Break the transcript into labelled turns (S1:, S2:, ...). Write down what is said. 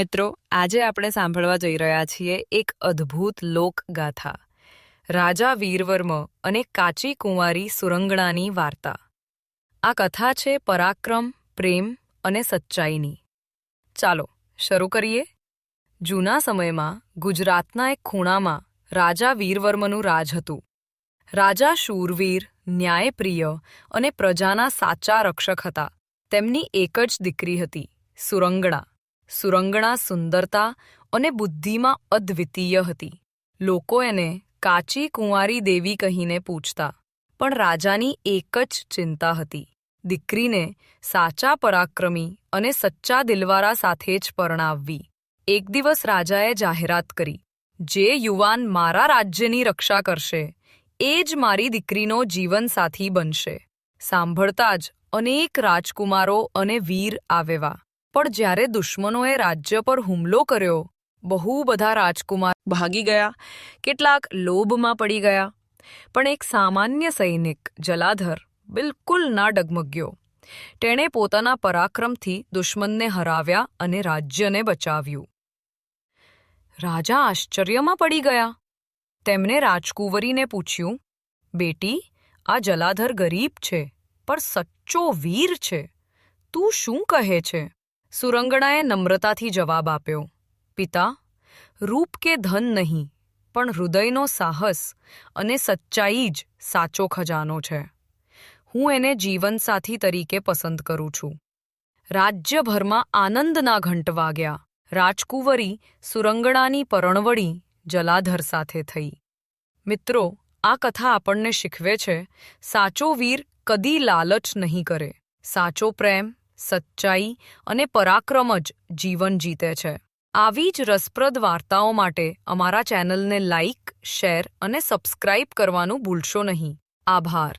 S1: મિત્રો, આજે આપણે સાંભળવા જઈ રહ્યા છીએ એક અદ્ભુત લોકગાથા. રાજા વીરવર્મ અને કાચી કુંવારી સુરંગણાની વાર્તા. આ કથા છે પરાક્રમ, પ્રેમ અને સચ્ચાઈની. ચાલો, શરૂ કરીએ. જૂના સમયમાં ગુજરાતના એક ખૂણામાં રાજા વીરવર્મનું રાજ હતું. રાજા શૂરવીર, ન્યાયપ્રિય અને પ્રજાના સાચા રક્ષક હતા. તેમની એક જ દીકરી હતી, સુરંગણા. સુરંગણા, સુંદરતા અને બુદ્ધિમાં અદ્વિતીય હતી. લોકો એને કાચી કુંવારી દેવી કહીને પૂછતા, પણ રાજાની એક જ ચિંતા હતી. દીકરીને સાચા પરાક્રમી અને સચ્ચા દિલવારા સાથે જ પરણાવવી. એક દિવસ રાજાએ જાહેરાત કરી, જે યુવાન મારા રાજ્યની રક્ષા કરશે, એ જ મારી દીકરીનો જીવનસાથી બનશે. સાંભળતા જ અનેક રાજકુમારો અને વીર આવેવા પણ જ્યારે દુશ્મનોએ રાજ્ય પર હુમલો કર્યો, બહુ બધા રાજકુમાર ભાગી ગયા, કેટલાક લોભમાં પડી ગયા. પણ એક સામાન્ય સૈનિક, જલાધર, બિલકુલ ના ડગમગ્યો. તેણે પોતાના પરાક્રમથી દુશ્મનને હરાવ્યા અને રાજ્યને બચાવ્યું. રાજા આશ્ચર્યમાં પડી ગયા. તેમણે રાજકુંવરીને પૂછ્યું, બેટી, આ જલાધર ગરીબ છે, પણ સચ્ચો વીર છે. તું શું કહે છે? સુરંગણાએ નમ્રતાથી જવાબ આપ્યો, પિતા, રૂપ કે ધન નહીં, પણ હૃદયનો સાહસ અને સચ્ચાઈ જ સાચો ખજાનો છે. હું એને જીવનસાથી તરીકે પસંદ કરું છું. રાજ્યભરમાં આનંદના ઘંટ વાગ્યા. રાજકુંવરી સુરંગણાની પરણવડી જલાધર સાથે થઈ. મિત્રો, આ કથા આપણને શીખવે છે, સાચો વીર કદી લાલચ નહીં કરે. સાચો પ્રેમ સચ્ચાઈ અને પરાક્રમ જ જીવન જીતે છે. આવી જ રસપ્રદ વાર્તાઓ માટે અમારા ચેનલને લાઇક શેર અને સબસ્ક્રાઇબ કરવાનું ભૂલશો નહીં. આભાર.